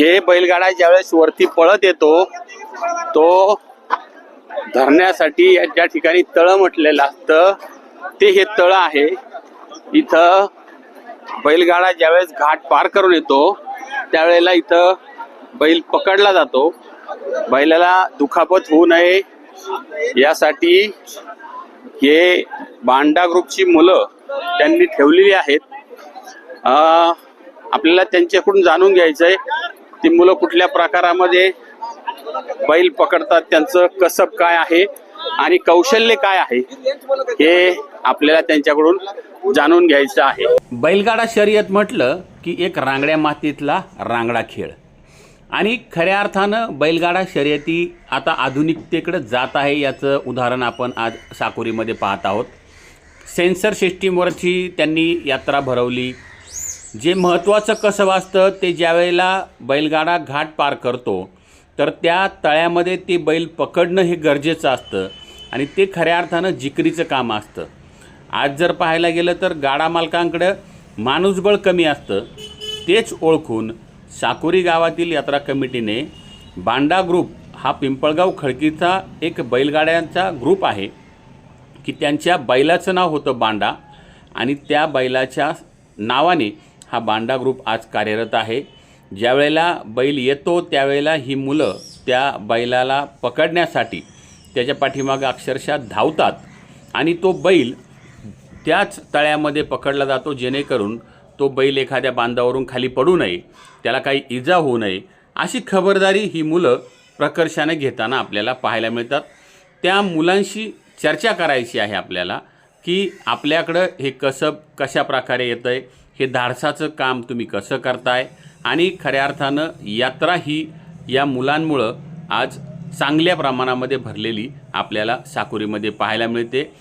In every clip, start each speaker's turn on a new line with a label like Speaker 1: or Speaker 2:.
Speaker 1: हे बैलगाडा ज्यावेळेस वरती पळत येतो तो धरण्यासाठी या- ज्या ठिकाणी तळ म्हटलेलं असतं ते हे तळं आहे. इथं बैलगाडा ज्यावेळेस घाट पार करून येतो त्यावेळेला इथं बैल पकडला जातो. बैलाला दुखापत होऊ नये. यासाठी हे बांडा ग्रुपची मुलं त्यांनी ठेवलेली आहेत. आपल्याला त्यांच्याकडून जाणून घ्यायचंय. ती मुलं कुठल्या प्रकारामध्ये बैल पकडतात त्यांचं कसब काय आहे आणि कौशल्य काय आहे हे आपल्याला त्यांच्याकडून जाणून घ्यायचं आहे. बैलगाडा शर्यत म्हटलं की एक रांगड्या मातीतला रांगडा खेळ. आणि खऱ्या अर्थानं बैलगाडा शर्यती आता आधुनिकतेकडे जात आहे याचं उदाहरण आपण आज साकोरीमध्ये पाहत आहोत. सेन्सर सिस्टीमवरची त्यांनी यात्रा भरवली. जे महत्त्वाचं कसं वाचतं ते ज्यावेळेला बैलगाडा घाट पार करतो तर त्या तळ्यामध्ये ते बैल पकडणं हे गरजेचं असतं आणि ते खऱ्या अर्थानं जिकरीचं काम असतं. आज जर पाहायला गेलं तर गाडा मालकांकडं माणूसबळ कमी असतं. तेच ओळखून साकोरी गावातील यात्रा कमिटीने बांडा ग्रुप हा पिंपळगाव खडकीचा एक बैलगाड्यांचा ग्रुप आहे की त्यांच्या बैलाचं नाव होतं बांडा आणि त्या बैलाच्या नावाने हा बांडा ग्रुप आज कार्यरत आहे. ज्यावेळेला बैल येतो त्यावेळेला ही मुलं त्या बैलाला पकडण्यासाठी त्याच्या पाठीमागं अक्षरशः धावतात आणि तो बैल त्याच तळ्यामध्ये पकडला जातो जेणेकरून तो बैल एखाद्या बांधावरून खाली पडू नये त्याला काही इजा होऊ नये अशी खबरदारी ही मुलं प्रकर्षाने घेताना आपल्याला पाहायला मिळतात. त्या मुलांशी चर्चा करायची आहे आपल्याला की आपल्याकडं हे कसब कशा प्रकारे येतं आहे हे धाडसाचं काम तुम्ही कसं करताय? आणि खऱ्या अर्थानं यात्रा ही या मुलांमुळं आज चांगल्या प्रमाणामध्ये भरलेली आपल्याला साकुरीमध्ये पाहायला मिळते.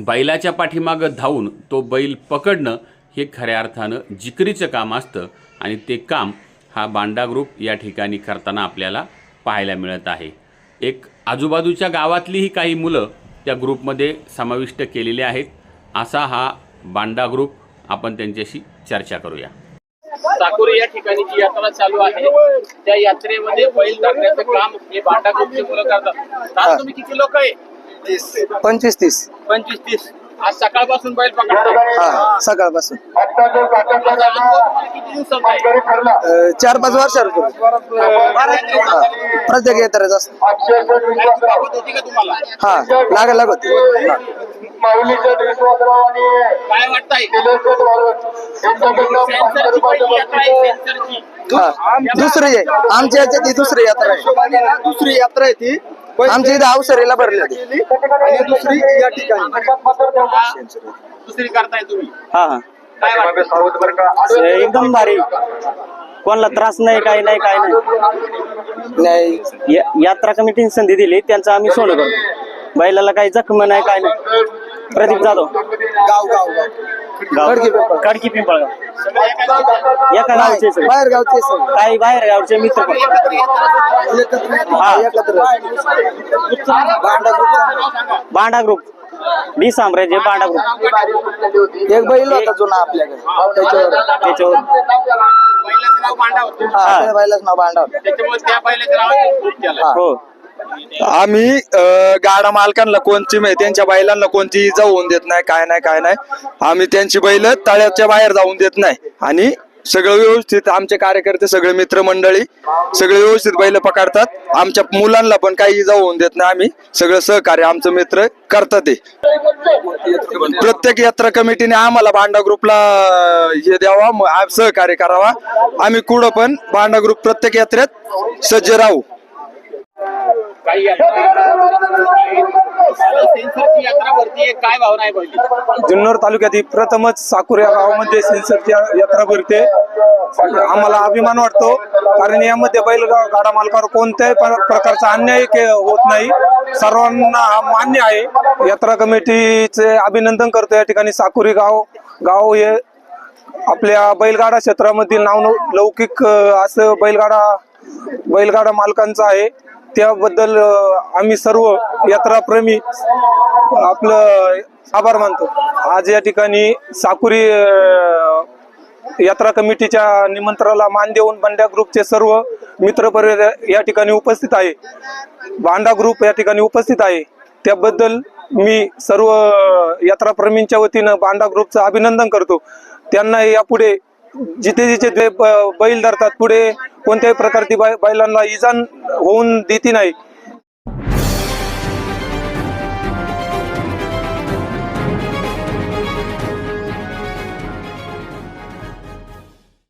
Speaker 1: बैलाच्या पाठीमागं धावून तो बैल पकडणं हे खऱ्या अर्थानं जिकरीचं काम असतं. आणि ते काम हा बांडा ग्रुप या ठिकाणी करताना आपल्याला पाहायला मिळत आहे. एक आजूबाजूच्या गावातलीही काही मुलं त्या ग्रुपमध्ये समाविष्ट केलेली आहेत. असा हा बांडा ग्रुप आपण त्यांच्याशी चर्चा करूया. साकुरी या ठिकाणी जी यात्रा चालू आहे त्या यात्रेमध्ये बैल धरण्याचं काम हे बांडा ग्रुपचे मुलं करतात. आज तुम्ही किती लोक आहे?
Speaker 2: पंचवीस तीस.
Speaker 1: पंचवीस तीस. आज सकाळपासून बैल पकडताय
Speaker 2: हा सकाळपासून. चार पाच वर्षावर हा प्रत्येक येतात असत.
Speaker 1: बाबत होती
Speaker 2: लागत हा.
Speaker 1: काय वाटतंय?
Speaker 2: दुसरी आहे. आमच्या याच्यात ही दुसरी यात्रा आहे.
Speaker 3: दुसरी यात्रा आहे ती.
Speaker 2: आमच्या इथं अवसरीला भरली होती
Speaker 3: आणि दुसरी या ठिकाणी.
Speaker 1: दुसरी करताय तुम्ही.
Speaker 4: हा हा.
Speaker 1: काय
Speaker 4: एकदम भारी. कोणाला त्रास नाही काही नाही काय नाही. यात्रा कमिटीने संधी दिली त्यांचं आम्ही सोनं करतो. बैलाला काही जखम नाही काय नाही. प्रदीप जाधव.
Speaker 2: गाव गाव गाव. खडकी पिंपळ.
Speaker 4: खडकी पिंपळगाव. एका गावचे सगळे.
Speaker 2: बाहेर गावचे सगळे.
Speaker 4: काही बाहेर गावचे मित्र पण.
Speaker 2: एकत्र
Speaker 4: हा.
Speaker 2: एकत्र भांडा ग्रुपचा.
Speaker 4: बांडा ग्रुप. डी साम्राज्य बांडा ग्रुप.
Speaker 2: एक बैल होता जुना आपल्याकडे. त्याच्यावर.
Speaker 4: त्याच्यावर.
Speaker 1: बैलाचं नाव मांडा होतं.
Speaker 2: हा. त्या बैलाचं नाव भांडा होता.
Speaker 1: त्याच्यामुळे त्या बैलाचं नाव खूप केलं.
Speaker 2: हा.
Speaker 3: आम्ही गाडा मालकांना कोणती त्यांच्या बैलांना कोणती जाऊन होऊन देत नाही काय नाही काय नाही. आम्ही त्यांची बैल तळ्याच्या बाहेर जाऊन देत नाही. आणि सगळं व्यवस्थित आमचे कार्यकर्ते सगळे मित्रमंडळी सगळे व्यवस्थित बैल पकडतात. आमच्या मुलांना पण काही जाऊन होऊन देत नाही आम्ही. सगळं सहकार्य आमचं मित्र करतात ते. प्रत्येक यात्रा कमिटीने आम्हाला भांडा ग्रुपला हे द्यावा सहकार्य करावा. आम्ही कुठं पण भांडा ग्रुप प्रत्येक यात्रेत सज्ज राहू.
Speaker 1: काही यात्रा सेन्सरची यात्रा भरती आहे काय भावना आहे पहिली
Speaker 5: जुन्नर तालुक्यातील प्रथमच साकूर या गावामध्ये सेन्सरची यात्रा भरते. आम्हाला अभिमान वाटतो कारण यामध्ये बैलगाव गाडा मालकावर कोणत्याही प्र- प्रकारचा अन्याय के- होत नाही. सर्वांना हा मान्य आहे. यात्रा कमिटीचे अभिनंदन करतो. या ठिकाणी साकुरी गाव गाव हे आपल्या बैलगाडा क्षेत्रामधील नाव लौकिक असं बैलगाडा बैलगाडा मालकांचं आहे. त्याबद्दल आम्ही सर्व यात्राप्रेमी आपलं आभार मानतो. आज या ठिकाणी साकुरी यात्रा कमिटीच्या निमंत्रणाला मान देऊन बंड्या ग्रुपचे सर्व मित्रपरिवार या ठिकाणी उपस्थित आहे. बांडा ग्रुप या ठिकाणी उपस्थित आहे. त्याबद्दल मी सर्व यात्राप्रेमींच्या वतीनं बांडा ग्रुपचं अभिनंदन करतो. त्यांना यापुढे जिथे जिथे ते ब- बैल धरतात पुढे कोणत्याही प्रकारची बैलांना इजा होऊन देती नाही.